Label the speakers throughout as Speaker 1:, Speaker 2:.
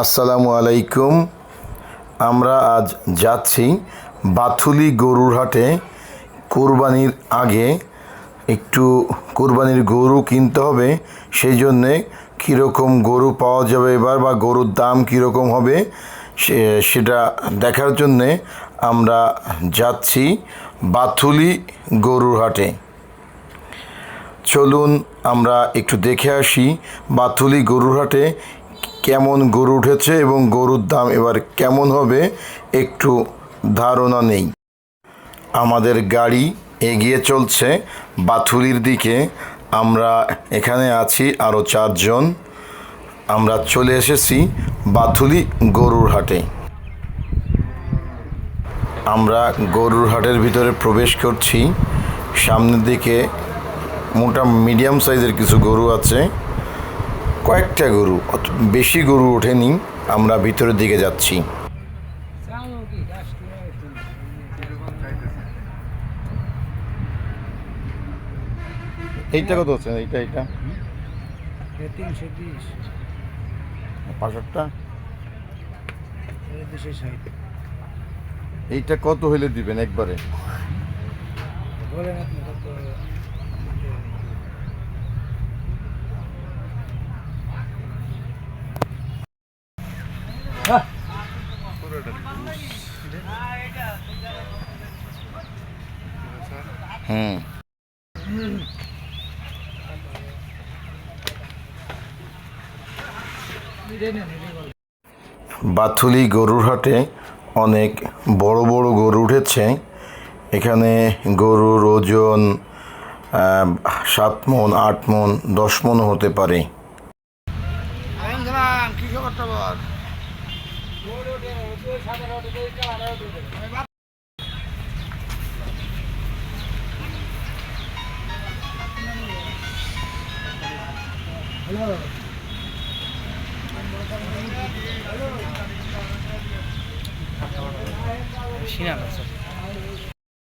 Speaker 1: আসসালামু আলাইকুম। আমরা আজ যাচ্ছি বাথুলি গরুর হাটে। কোরবানির আগে একটু কোরবানির গরু কিনতে হবে সেই জন্যে কীরকম গরু পাওয়া যাবে এবার বা গরুর দাম কীরকম হবে সেটা দেখার জন্যে আমরা যাচ্ছি বাথুলি গরুর হাটে। চলুন আমরা একটু দেখে আসি বাথুলি গরুর হাটে কেমন গরু উঠেছে এবং গরুর দাম এবার কেমন হবে একটু ধারণা নেই। আমাদের গাড়ি এগিয়ে চলছে বাথুলির দিকে। আমরা এখানে আছি আরও চারজন। আমরা চলে এসেছি বাথুলি গরুর হাটে। আমরা গরুর হাটের ভিতরে প্রবেশ করছি। সামনের দিকে মোটা মিডিয়াম সাইজের কিছু গরু আছে। কয়েকটা গরু অত বেশি গরু ওঠেনি আমরা ভিতরের দিকে যাচ্ছি। এইটা কত হচ্ছে এইটা এইটা?
Speaker 2: তিনশো
Speaker 1: পাঁচশোটা? এইটা কত হইলে দিবেন একবারে?
Speaker 2: বলেন আপনি কত
Speaker 1: হুম। বাথুলি গরুর হাটে অনেক বড় বড় গরু উঠেছে। এখানে গরুর ওজন সাত মন আট মন দশ মন হতে পারে।
Speaker 2: কি খবর টবর হ্যালো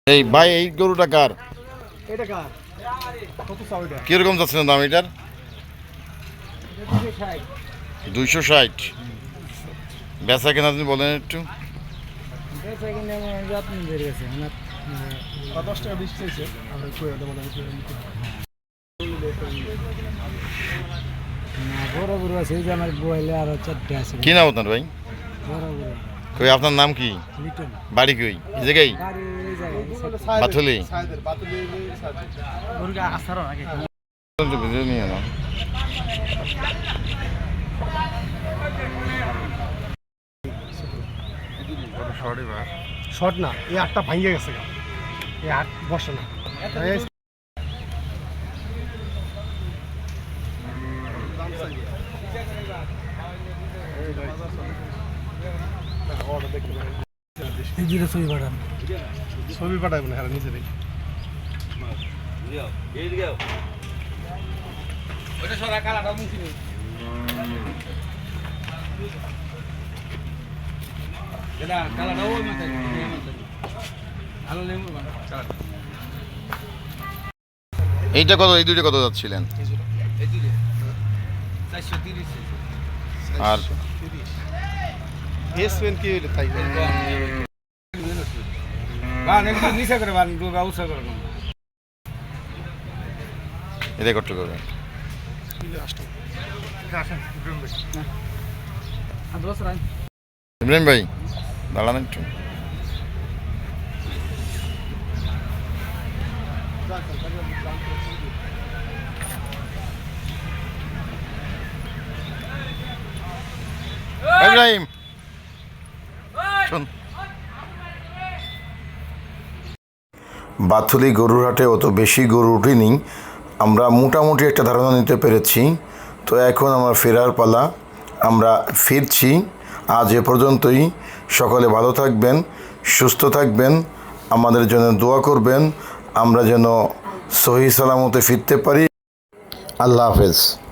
Speaker 1: এই ভাই এই গরুটা কার? কীরকম যাচ্ছে দাম এটার? দুইশো ষাট। বেচা কেনা আপনি বলেন একটু।
Speaker 2: বেচা কিনে আমার বেড়ে গেছে দশ টাকা বিশ চাইছে আমরা কই ওটা বলে না বড় বড় আছে এই যে আমার বইলে আরও চারটে আছে।
Speaker 1: কি নাম আপনার ভাই?
Speaker 2: বড় বড়
Speaker 1: কই আপনার নাম কি? বাড়ি কই? এই জায়গায়? বাথুলি নিয়ে
Speaker 3: শর্ট না এই আটটা ভাঙে গেছে এই আট বসে না।
Speaker 2: জিরো ছবি পাঠান।
Speaker 3: ছবি পাঠাবো না হ্যাঁ নিচে দেখি।
Speaker 2: ওটা সরা কালাটা মুখি নেই ভালো লেবু
Speaker 1: এইটা কত এই দুইটা কত যাচ্ছিলেন? আর
Speaker 3: কি হইলে তাই?
Speaker 2: বান একটু নিচে করে বান একটু ব্যবস্থা করে
Speaker 1: এটা করতে ইব্রাহিম ভাই দাঁড়ান একটু ইব্রাহিম বাথুলি গরুর হাটে অত বেশি গরু উঠেনি। আমরা মোটামুটি একটা ধারণা নিতে পেরেছি। তো এখন আমার ফেরার পালা। আমরা ফিরছি। আজ এ পর্যন্তই। সকলে ভালো থাকবেন, সুস্থ থাকবেন, আমাদের জন্য দোয়া করবেন, আমরা যেন সহি সালামতে ফিরতে পারি। আল্লাহ হাফেজ।